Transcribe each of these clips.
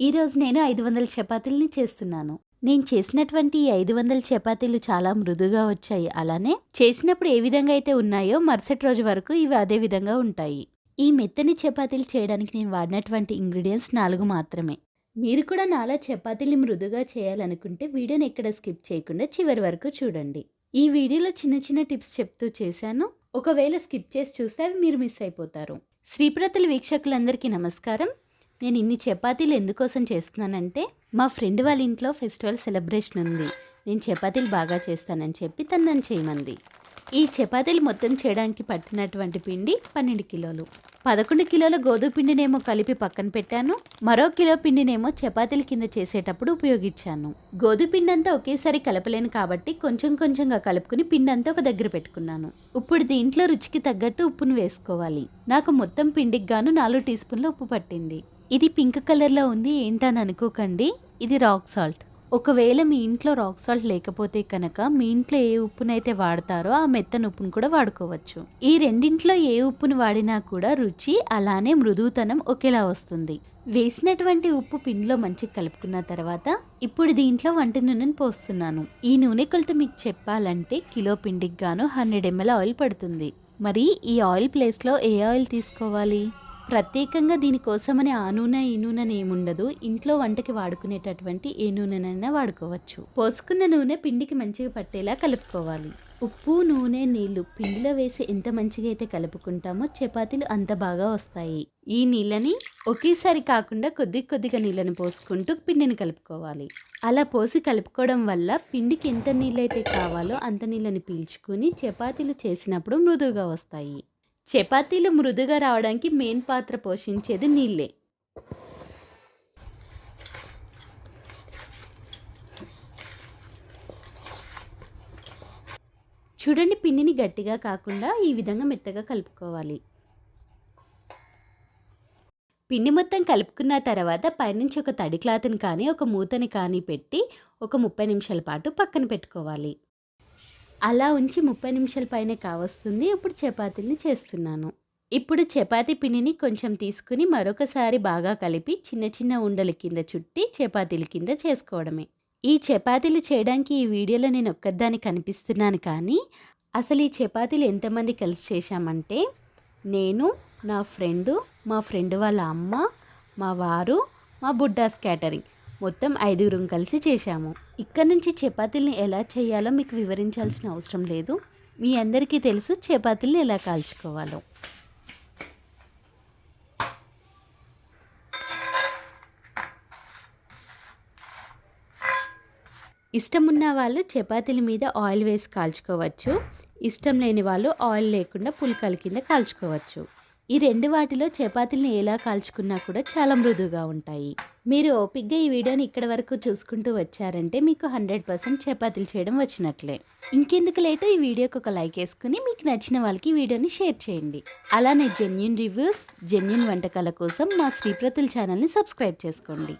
ఈరోజు నేను ఐదు వందల చపాతీలని చేస్తున్నాను. నేను చేసినటువంటి ఈ ఐదు వందల చపాతీలు చాలా మృదుగా వచ్చాయి. అలానే చేసినప్పుడు ఏ విధంగా అయితే ఉన్నాయో మరుసటి రోజు వరకు ఇవి అదే విధంగా ఉంటాయి. ఈ మెత్తని చపాతీలు చేయడానికి నేను వాడినటువంటి ఇంగ్రీడియంట్స్ నాలుగు మాత్రమే. మీరు కూడా నాలా చపాతీలు మృదుగా చేయాలనుకుంటే వీడియోని ఎక్కడ స్కిప్ చేయకుండా చివరి వరకు చూడండి. ఈ వీడియోలో చిన్న చిన్న టిప్స్ చెప్తూ చేశాను. ఒకవేళ స్కిప్ చేసి చూస్తే అవి మీరు మిస్ అయిపోతారు. శ్రీప్రతుల వీక్షకులందరికీ నమస్కారం. నేను ఇన్ని చపాతీలు ఎందుకోసం చేస్తున్నానంటే మా ఫ్రెండ్ వాళ్ళ ఇంట్లో ఫెస్టివల్ సెలబ్రేషన్ ఉంది. నేను చపాతీలు బాగా చేస్తానని చెప్పి తను నన్ను చేయమంది. ఈ చపాతీలు మొత్తం చేయడానికి పట్టినటువంటి పిండి పన్నెండు కిలోలు. పదకొండు కిలోల గోధుమ పిండినేమో కలిపి పక్కన పెట్టాను. మరో కిలో పిండినేమో చపాతీల కింద చేసేటప్పుడు ఉపయోగించాను. గోధుమ పిండి అంతా ఒకేసారి కలపలేను కాబట్టి కొంచెం కొంచెంగా కలుపుకుని పిండి అంతా ఒక దగ్గర పెట్టుకున్నాను. ఇప్పుడు దీంట్లో రుచికి తగ్గట్టు ఉప్పును వేసుకోవాలి. నాకు మొత్తం పిండికి గాను నాలుగు టీ స్పూన్ల ఉప్పు పట్టింది. ఇది పింక్ కలర్లో ఉంది ఏంటని అనుకోకండి. ఇది రాక్ సాల్ట్. ఒకవేళ మీ ఇంట్లో రాక్ సాల్ట్ లేకపోతే కనుక మీ ఇంట్లో ఏ ఉప్పునైతే వాడతారో ఆ మెత్తని ఉప్పును కూడా వాడుకోవచ్చు. ఈ రెండింట్లో ఏ ఉప్పును వాడినా కూడా రుచి అలానే మృదుతనం ఒకేలా వస్తుంది. వేసినటువంటి ఉప్పు పిండిలో మంచిగా కలుపుకున్న తర్వాత ఇప్పుడు దీంట్లో వంట నూనెను పోస్తున్నాను. ఈ నూనె కొలత మీకు చెప్పాలంటే కిలో పిండికి గాను హండ్రెడ్ ఎంఎల్ ఆయిల్ పడుతుంది. మరి ఈ ఆయిల్ ప్లేస్లో ఏ ఆయిల్ తీసుకోవాలి? ప్రత్యేకంగా దీనికోసమని ఆ నూనె ఈ నూనె ఏముండదు. ఇంట్లో వంటకి వాడుకునేటటువంటి ఏ నూనెనైనా వాడుకోవచ్చు. పోసుకున్న నూనె పిండికి మంచిగా పట్టేలా కలుపుకోవాలి. ఉప్పు నూనె నీళ్ళు పిండిలో వేసి ఎంత మంచిగా అయితే కలుపుకుంటామో చపాతీలు అంత బాగా వస్తాయి. ఈ నీళ్ళని ఒకేసారి కాకుండా కొద్ది కొద్దిగా నీళ్ళని పోసుకుంటూ పిండిని కలుపుకోవాలి. అలా పోసి కలుపుకోవడం వల్ల పిండికి ఎంత నీళ్ళైతే కావాలో అంత నీళ్ళని పీల్చుకుని చపాతీలు చేసినప్పుడు మృదువుగా వస్తాయి. చపాతీలు మృదుగా రావడానికి మెయిన్ పాత్ర పోషించేది నీళ్ళే. చూడండి పిండిని గట్టిగా కాకుండా ఈ విధంగా మెత్తగా కలుపుకోవాలి. పిండి మొత్తం కలుపుకున్న తర్వాత పైనుంచి ఒక తడి క్లాత్ని కానీ ఒక మూతని కానీ పెట్టి ఒక ముప్పై నిమిషాల పాటు పక్కన పెట్టుకోవాలి. అలా ఉంచి ముప్పై నిమిషాల పైనే కావస్తుంది. ఇప్పుడు చపాతీలని చేస్తున్నాను. ఇప్పుడు చపాతీ పిండిని కొంచెం తీసుకుని మరొకసారి బాగా కలిపి చిన్న చిన్న ఉండల కింద చుట్టి చపాతీల కింద చేసుకోవడమే. ఈ చపాతీలు చేయడానికి ఈ వీడియోలో నేను ఒక్కదాన్ని కనిపిస్తున్నాను కానీ అసలు ఈ చపాతీలు ఎంతమంది కలిసి చేశామంటే నేను నా ఫ్రెండు మా ఫ్రెండ్ వాళ్ళ అమ్మ మా వారు మా బుడ్డాస్ క్యాటరింగ్. మొత్తం ఐదుగురం కలిసి చేశాము. ఇక్కడ నుంచి చపాతీల్ని ఎలా చేయాలో మీకు వివరించాల్సిన అవసరం లేదు. మీ అందరికీ తెలుసు చపాతీల్ని ఎలా కాల్చుకోవాలో. ఇష్టం ఉన్న వాళ్ళు చపాతీల మీద ఆయిల్ వేసి కాల్చుకోవచ్చు. ఇష్టం లేని వాళ్ళు ఆయిల్ లేకుండా పుల్కాల కింద కాల్చుకోవచ్చు. ఈ రెండు వాటిలో చపాతీలను ఎలా కాల్చుకున్నా కూడా చాలా మృదువుగా ఉంటాయి. మీరు ఓపిక్గా ఈ వీడియోని ఇక్కడ వరకు చూసుకుంటూ వచ్చారంటే మీకు హండ్రెడ్ పర్సెంట్ చపాతీలు చేయడం వచ్చినట్లే. ఇంకెందుకు లేటో? ఈ వీడియోకి ఒక లైక్ వేసుకుని మీకు నచ్చిన వాళ్ళకి ఈ వీడియోని షేర్ చేయండి. అలానే జెన్యున్ రివ్యూస్ జెన్యున్ వంటకాల కోసం మా శ్రీప్రతుల ఛానల్ని సబ్స్క్రైబ్ చేసుకోండి.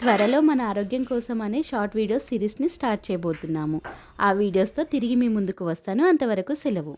త్వరలో మన ఆరోగ్యం కోసం అనే షార్ట్ వీడియోస్ సిరీస్ని స్టార్ట్ చేయబోతున్నాము. ఆ వీడియోస్తో తిరిగి మీ ముందుకు వస్తాను. అంతవరకు సెలవు.